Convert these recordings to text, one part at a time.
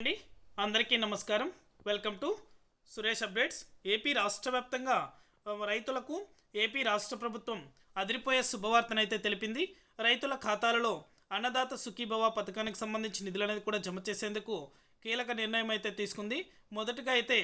అండి అందరికీ నమస్కారం. Welcome to Suresh updates AP రాష్ట్ర వ్యాప్తంగా రైతులకు ఏపీ రాష్ట్ర ప్రభుత్వం అదిరిపోయే శుభవార్తనైతే తెలిపింది. రైతుల ఖాతాలలో అన్నదాత సుఖీభవ పథకానికి సంబంధించి నిధులు అనేది కూడా జమ చేసేందుకు కీలక నిర్ణయం అయితే తీసుకుంది. మొదటగా అయితే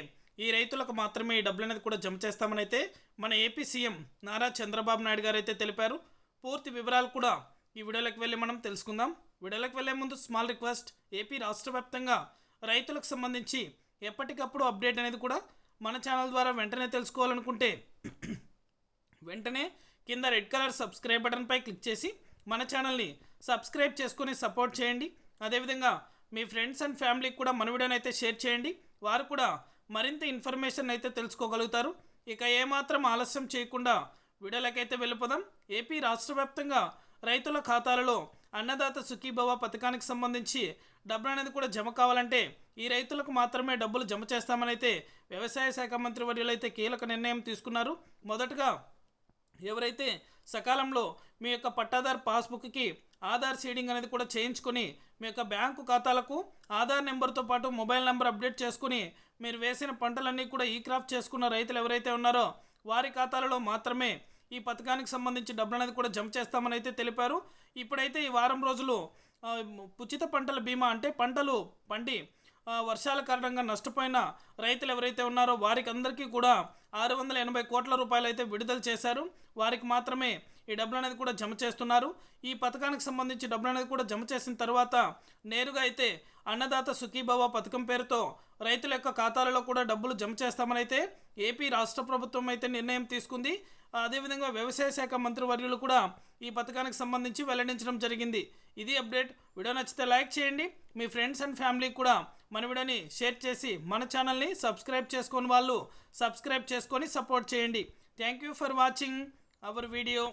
ఈ రైతులకు మాత్రమే ఈ డబ్బులు అనేది కూడా జమ చేస్తామని అయితే మన ఏపీ సీఎం నారా చంద్రబాబు నాయుడు గారు అయితే తెలిపారు. పూర్తి వివరాలు కూడా ఈ వీడియోలోకి వెళ్ళి మనం తెలుసుకుందాం. వీడియోలోకి వెళ్ళే ముందు స్మాల్ రిక్వెస్ట్ ఏపీ రాష్ట్ర వ్యాప్తంగా రైతులకు సంబంధించి ఎప్పటికప్పుడు అప్డేట్ అనేది కూడా మన ఛానల్ ద్వారా వెంటనే తెలుసుకోవాలనుకుంటే వెంటనే కింద రెడ్ కలర్ సబ్స్క్రైబ్ బటన్పై క్లిక్ చేసి మన ఛానల్ని సబ్స్క్రైబ్ చేసుకొని సపోర్ట్ చేయండి. అదేవిధంగా మీ ఫ్రెండ్స్ అండ్ ఫ్యామిలీకి కూడా మన వీడియోని అయితే షేర్ చేయండి. వారు కూడా మరింత ఇన్ఫర్మేషన్ అయితే తెలుసుకోగలుగుతారు. ఇక ఏమాత్రం ఆలస్యం చేయకుండా వీడియోలకైతే వెళ్ళిపోదాం. ఏపీ రాష్ట్ర వ్యాప్తంగా రైతుల ఖాతాలలో అన్నదాత సుఖీభవ పథకానికి సంబంధించి డబ్బులు అనేది కూడా జమ కావాలంటే ఈ రైతులకు మాత్రమే డబ్బులు జమ చేస్తామని అయితే వ్యవసాయ శాఖ మంత్రి వర్యులు అయితే కీలక నిర్ణయం తీసుకున్నారు. మొదటగా ఎవరైతే సకాలంలో మీ యొక్క పట్టాదార్ పాస్బుక్కి ఆధార్ సీడింగ్ అనేది కూడా చేయించుకొని మీ యొక్క బ్యాంకు ఖాతాలకు ఆధార్ నెంబర్తో పాటు మొబైల్ నెంబర్ అప్డేట్ చేసుకుని మీరు వేసిన పంటలన్నీ కూడా ఈ క్రాప్ చేసుకున్న రైతులు ఎవరైతే ఉన్నారో వారి ఖాతాలలో మాత్రమే ఈ పథకానికి సంబంధించి డబ్బులు అనేది కూడా జమ చేస్తామని అయితే తెలిపారు. ఇప్పుడైతే ఈ వారం రోజులు ఉచిత పంటల బీమా అంటే పంటలు పండి వర్షాల కారణంగా నష్టపోయిన రైతులు ఎవరైతే ఉన్నారో వారికి అందరికీ కూడా ఆరు వందల ఎనభై కోట్ల రూపాయలు అయితే విడుదల చేశారు. వారికి మాత్రమే ఈ డబ్బులు అనేది కూడా జమ చేస్తున్నారు. ఈ పథకానికి సంబంధించి డబ్బులు అనేది కూడా జమ చేసిన తర్వాత నేరుగా అయితే అన్నదాత సుఖీభవ పథకం పేరుతో రైతుల యొక్క ఖాతాలలో కూడా డబ్బులు జమ చేస్తామని అయితే ఏపీ రాష్ట్ర ప్రభుత్వం అయితే నిర్ణయం తీసుకుంది. అదేవిధంగా వ్యవసాయ శాఖ మంత్రివర్యులు కూడా ఈ పథకానికి సంబంధించి వెల్లడించడం జరిగింది. ఇది అప్డేట్. వీడియో నచ్చితే లైక్ చేయండి. మీ ఫ్రెండ్స్ అండ్ ఫ్యామిలీకి కూడా మన వీడియోని షేర్ చేసి మన ఛానల్ని సబ్స్క్రైబ్ చేసుకొని వాళ్ళు సబ్స్క్రైబ్ చేసుకొని సపోర్ట్ చేయండి. Thank you for watching our video.